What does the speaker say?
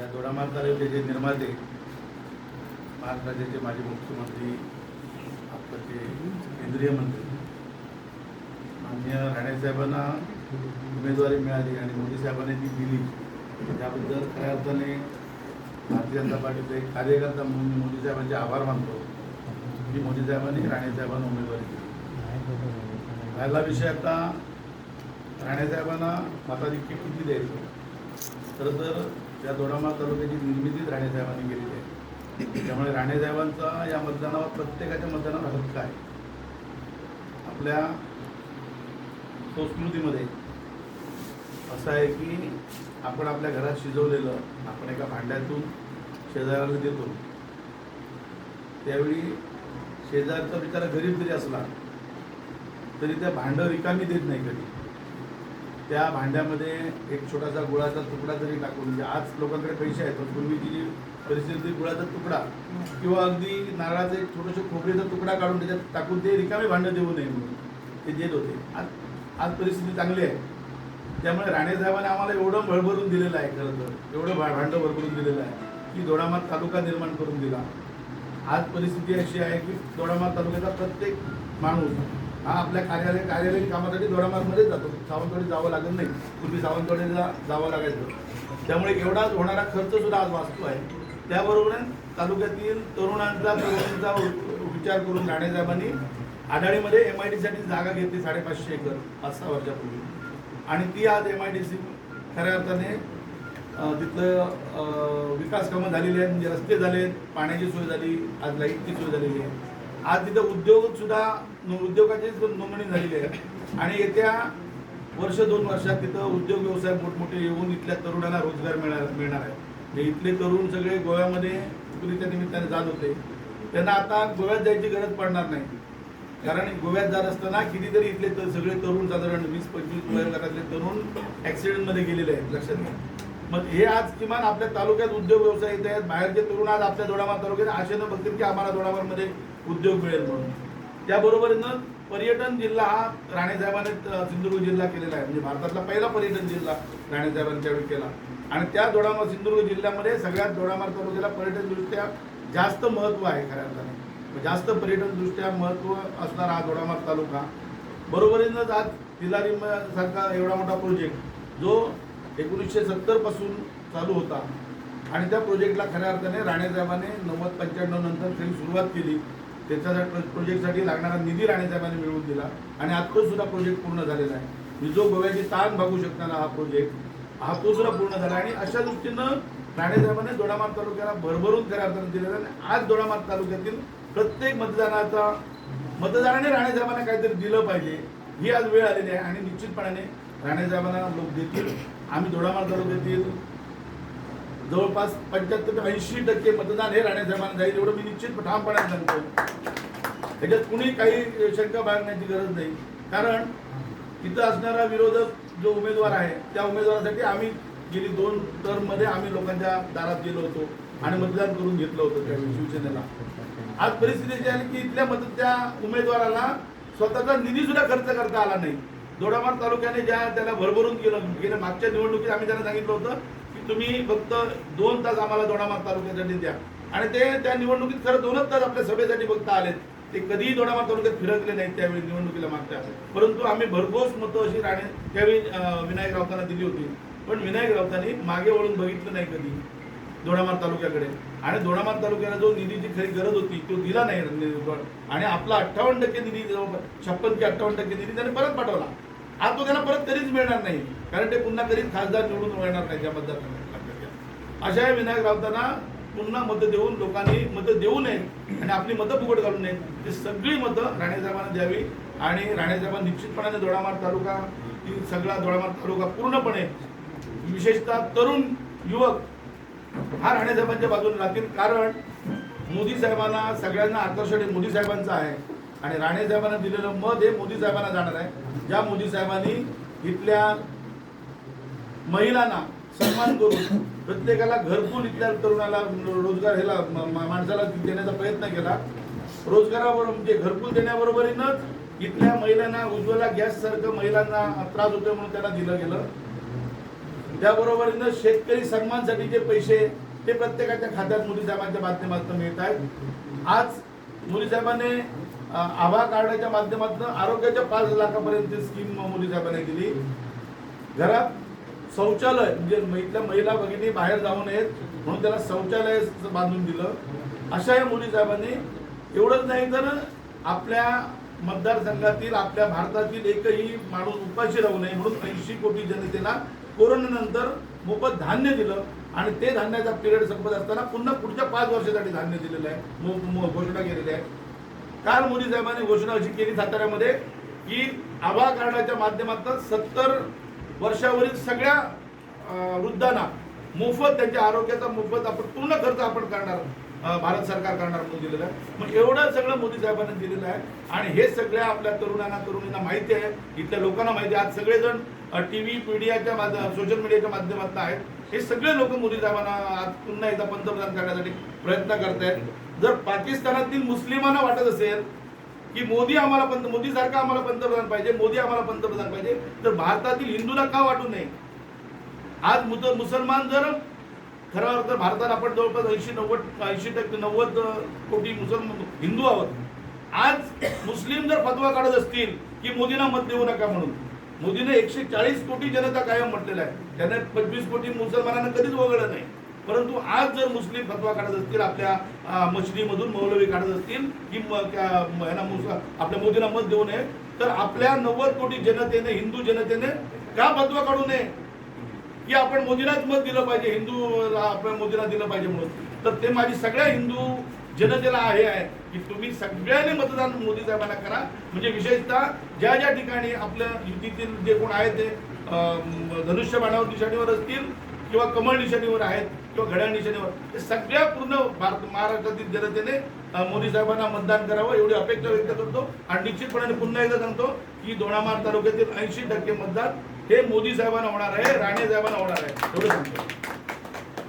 या दोडामार तालुक्याचे निर्माते महाराष्ट्राचे माजी मुख्यमंत्री आपले केंद्रीय मंत्री मान्य राणेसाहेबांना उमेदवारी मिळाली आणि मोदी साहेबांनी ती दिली. त्याबद्दल खऱ्या अर्थाने भारतीय जनता पार्टीचे एक कार्यकर्ता म्हणून मोदी साहेबांचे आभार मानतो. की मोदी साहेबांनी राणेसाहेबांना उमेदवारी दिली. राहिला विषय आता. राणेसाहेबांना मताधिक्य किती द्यायचं? खरं तर त्या दोडामा तालुक्याची निर्मितीच राणेसाहेबांनी केलेली आहे. त्यामुळे राणेसाहेबांचा या मतदानावर प्रत्येकाच्या मतदानावर हक्क आहे. आपल्या संस्कृतीमध्ये असं आहे की आपण आपल्या घरात शिजवलेलं आपण एका भांड्यातून शेजाऱ्याला देतो. त्यावेळी शेजारचा बिचारा गरीब जरी असला तरी त्या भांडं रिकामी देत नाही कधी. त्या भांड्यामध्ये एक छोटासा गुळाचा तुकडा जरी टाकून म्हणजे आज लोकांकडे पैसे आहेत पण पूर्वीची जी परिस्थिती गुळाचा तुकडा. किंवा अगदी नारळाचा एक छोटंसं खोबरेचा तुकडा काढून त्याच्यात टाकून ते रिकामे भांडं देऊ नये म्हणून. ते देत होते. आज आज परिस्थिती चांगली आहे. त्यामुळे राणेसाहेबांनी आम्हाला एवढं भरभरून दिलेलं आहे खरं तर. एवढं भा भांडं भरभरून दिलेलं आहे की दोडामात तालुका निर्माण करून दिला. आज परिस्थिती अशी आहे की दोडामात तालुक्याचा प्रत्येक माणूस हा आपल्या कार्यालय कार्यालयीन कामासाठी दोडामारमध्येच जातो. सावंतवाडी जावं लागत नाही. पूर्वी सावंतवाडीला जावं लागायचं. त्यामुळे एवढाच होणारा खर्च सुद्धा आज वाचतो आहे. त्याबरोबर तालुक्यातील तरुणांचा तरुणांचा विचार करून राणेसाहेबांनी आढाळीमध्ये एम आयसाठी जागा घेतली साडेपाचशे एकर पाच सहा वर्षापूर्वी. आणि ती आज एम आय डी सी खऱ्या अर्थाने तिथलं विकास कामं झालेली आहेत. म्हणजे रस्ते झाले आहेत पाण्याची सोय झाली आज लाईटची सोय झालेली आहे. आज तिथं उद्योग सुद्धा उद्योगाची नोंदणी झालेली आहे. आणि येत्या वर्ष दोन वर्षात तिथं उद्योग व्यवसाय मोठमोठे येऊन इथल्या तरुणांना रोजगार मिळणार मिळणार आहे. म्हणजे इथले तरुण सगळे गोव्यामध्ये नोकरीच्या निमित्ताने जात होते. त्यांना आता गोव्यात जायची गरज पडणार नाही. कारण गोव्यात जात असताना कितीतरी इथले तर सगळे तरुण साधारण वीस पंचवीस वयोगटातले तरुण ऍक्सिडेंटमध्ये गेलेले आहेत लक्षात घ्या. मग हे आज किमान आपल्या तालुक्यात उद्योग व्यवसाय येत आहेत. बाहेरचे तरुण आज आपल्या दोडामार तालुक्यात आशेनं बघतील की आम्हाला दोडामारमध्ये उद्योग मिळेल म्हणून. त्याबरोबरीनं पर्यटन जिल्हा हा राणेसाहेबांनी सिंधुदुर्ग जिल्हा केलेला आहे. म्हणजे भारतातला पहिला पर्यटन जिल्हा राणेसाहेबांच्या वेळी केला. आणि त्या दोडामार सिंधुदुर्ग जिल्ह्यामध्ये सगळ्यात दोडामार तालुक्याला पर्यटनदृष्ट्या जास्त महत्त्व आहे खऱ्या अर्थाने. मग जास्त पर्यटनदृष्ट्या महत्त्व असणारा हा दोडामार तालुका. बरोबरीनंच आज तिलारी सारखा एवढा मोठा प्रोजेक्ट जो एकोणीसशे सत्तरपासून चालू होता. आणि त्या प्रोजेक्टला खऱ्या अर्थाने राणेसाहेबांनी नव्वद पंच्याण्णव नंतर त्यांनी सुरुवात केली. त्याच्यासाठी प्रोजेक्टसाठी लागणारा निधी राणेसाहेबांनी मिळवून दिला. आणि आज प्रोजेक्ट पूर्ण झालेला आहे. मी जो गोव्याची ताण भागू शकणारा हा प्रोजेक्ट हा तो सुद्धा पूर्ण झाला. आणि अशा दृष्टीनं राणेसाहेबांनी दोडामार्ग तालुक्याला भरभरून खऱ्या अर्थाने दिलेला आणि आज दोडामार्ग तालुक्यातील प्रत्येक मतदानाचा मतदाराने राणेसाहेबांना काहीतरी दिलं पाहिजे. ही आज वेळ आलेली आहे आणि निश्चितपणाने राणेसाहेबांना लोक देतील. आम्ही धोडामार्ग लोक देतील. जवळपास पंच्याहत्तर ते ऐंशी टक्के मतदान हे राणेसाहेबांना जाईल एवढं मी निश्चित ठामपणे सांगतो. त्याच्यात कुणी काही शंका बाळगण्याची गरज नाही. कारण तिथं असणारा विरोधक जो उमेदवार आहे त्या उमेदवारासाठी आम्ही गेली दोन टर्ममध्ये आम्ही लोकांच्या दारात गेलो होतो आणि मतदान करून घेतलं होतं त्यावेळी शिवसेनेला. आज परिस्थिती अशी आली की इथल्या मत त्या उमेदवाराला स्वतःचा निधी सुद्धा खर्च करता आला नाही. दोडामार तालुक्याने ज्या त्याला भरभरून केलं गेल्या मागच्या निवडणुकीत आम्ही त्यांना सांगितलं होतं की तुम्ही फक्त दोन तास आम्हाला दोडामार तालुक्यासाठी द्या. आणि ते त्या निवडणुकीत खरं दोनच तास आपल्या सभेसाठी फक्त आलेत. ते कधीही दोडामार तालुक्यात फिरकले नाहीत त्यावेळी निवडणुकीला मागच्या परंतु आम्ही भरघोस मतं अशी राणे त्यावेळी विनायक राऊतांना दिली होती. पण विनायक राऊतांनी मागे वळून बघितलं नाही कधी दोडामार तालुक्याकडे. आणि दोडामार तालुक्याला जो निधीची खरी गरज होती तो दिला नाही आणि आपला अठ्ठावन्न टक्के निधी छप्पन ते अठ्ठावन्न टक्के निधी त्याने परत पाठवला. आज तो त्यांना परत कधीच मिळणार नाही. कारण ते पुन्हा कधीच खासदार निवडून मिळणार नाही त्या मतदारसंघात अशा या विनायक राऊतांना पुन्हा मतं देऊन लोकांनी मतं देऊ नयेत आणि आपली मतं फुकट घालू नयेत ती सगळी मतं राणेसाहेबांना द्यावी. आणि राणेसाहेबांना निश्चितपणाने दोडामार तालुका ही सगळा दोडामार तालुका पूर्णपणे विशेषतः तरुण युवक हा राणेसाहेबांच्या बाजूने राहतील. कारण मोदी साहेबांना सगळ्यांना आकर्षण हे मोदी साहेबांचं आहे. आणि राणेसाहेबांना दिलेलं मत हे मोदी साहेबांना जाणार आहे. ज्या मोदी साहेबांनी इथल्या महिलांना सन्मान करून प्रत्येकाला घरकुल इथल्या तरुणाला रोजगार ह्याला माणसाला देण्याचा प्रयत्न केला. रोजगाराबरोबर म्हणजे घरकुल देण्याबरोबरीनंच इथल्या महिलांना उज्ज्वला गॅस सारखं महिलांना त्रास होतोय म्हणून त्यांना दिलं गेलं. त्याबरोबरीनं शेतकरी सन्मानसाठीचे पैसे ते प्रत्येकाच्या खात्यात मोदी साहेबांच्या माध्यमातून मिळत आहेत. आज मोदी साहेबांनी आभा कार्डाच्या माध्यमातून आरोग्याच्या पाच लाखापर्यंत स्कीम मोदी साहेबांनी दिली. घरात शौचालय म्हणजे इथल्या महिला भगिनी बाहेर जाऊ नयेत म्हणून त्याला शौचालय बांधून दिलं. अशा या मोदी साहेबांनी एवढंच नाही तर आपल्या मतदारसंघातील आपल्या भारतातील एकही माणूस उपाशी राहू नये म्हणून ऐंशी कोटी जनतेला कोरोनानंतर मोफत धान्य दिलं आणि ते धान्याचा पिरियड संपत असताना पुन्हा पुढच्या पाच वर्षासाठी धान्य दिलेलं आहे. मो- घोषणा केलेली आहे. काल मोदी साहेबांनी घोषणा अशी केली साताऱ्यामध्ये की आभा कार्डाच्या माध्यमातून सत्तर वर्षावरील सगळ्या वृद्धांना मोफत त्यांच्या आरोग्याचा मोफत आपण पूर्ण खर्च आपण करणार भारत सरकार करणार म्हणून दिलेलं आहे. मग एवढं सगळं मोदी साहेबांनी दिलेलं आहे. आणि हे सगळ्या आपल्या तरुणांना तरुणींना माहिती आहे. इथल्या लोकांना माहिती आहे. आज सगळेजण टी व्ही मीडियाच्या माध्यम सोशल मीडियाच्या माध्यमातून आहेत. हे सगळे लोक मोदी साहेबांना आज पुन्हा एकदा पंतप्रधान करण्यासाठी प्रयत्न करतायत. जर पाकिस्तानातील मुस्लिमांना वाटत असेल की मोदी आम्हाला पंत मोदी सारखा आम्हाला पंतप्रधान पाहिजे मोदी आम्हाला पंतप्रधान पाहिजे तर भारतातील हिंदूंना का वाटू नये? आज मुत- मुसलमान जर खरं अर्थ भारतात आपण जवळपास ऐंशी नव्वद ऐंशी टक्के नव्वद कोटी मुसलमान हिंदू आहोत. आज मुस्लिम जर फतवा काढत असतील की मोदींना मत देऊ नका म्हणून मोदीने एकशे चाळीस कोटी जनता कायम म्हटलेलं आहे. त्याने पंचवीस कोटी मुसलमानांना कधीच वगळलं नाही. परंतु आज जर मुस्लिम फतवा काढत असतील आपल्या मशिदीमधून मौलवी काढत असतील की ह्यांना आपल्या मोदींना मत देऊ नये तर आपल्या नव्वद कोटी जनतेने हिंदू जनतेने का फतवा काढू नये? की आपण मोदीलाच मत दिलं पाहिजे हिंदूला आपण मोदीला दिलं पाहिजे म्हणून. तर ते माझी सगळ्या हिंदू जनतेला आहे आहे की तुम्ही सगळ्यांनी मतदान मोदी साहेबांना करा. म्हणजे विशेषतः ज्या ज्या ठिकाणी आपल्या युतीतील जे कोण आहेत ते अं, धनुष्य बाणावर निशाणीवर असतील किंवा कमळ निशाणीवर आहेत किंवा घड्याळ निशाणीवर हे सगळ्या पूर्ण भारत महाराष्ट्रातील जनतेने मोदी साहेबांना मतदान करावं एवढी अपेक्षा व्यक्त करतो. आणि निश्चितपणाने पुन्हा एकदा सांगतो की दोडामार तालुक्यातील ऐंशी टक्के मतदान हे मोदी साहेबांना होणार आहे राणे साहेबांना होणार आहे. एवढं सांगतो.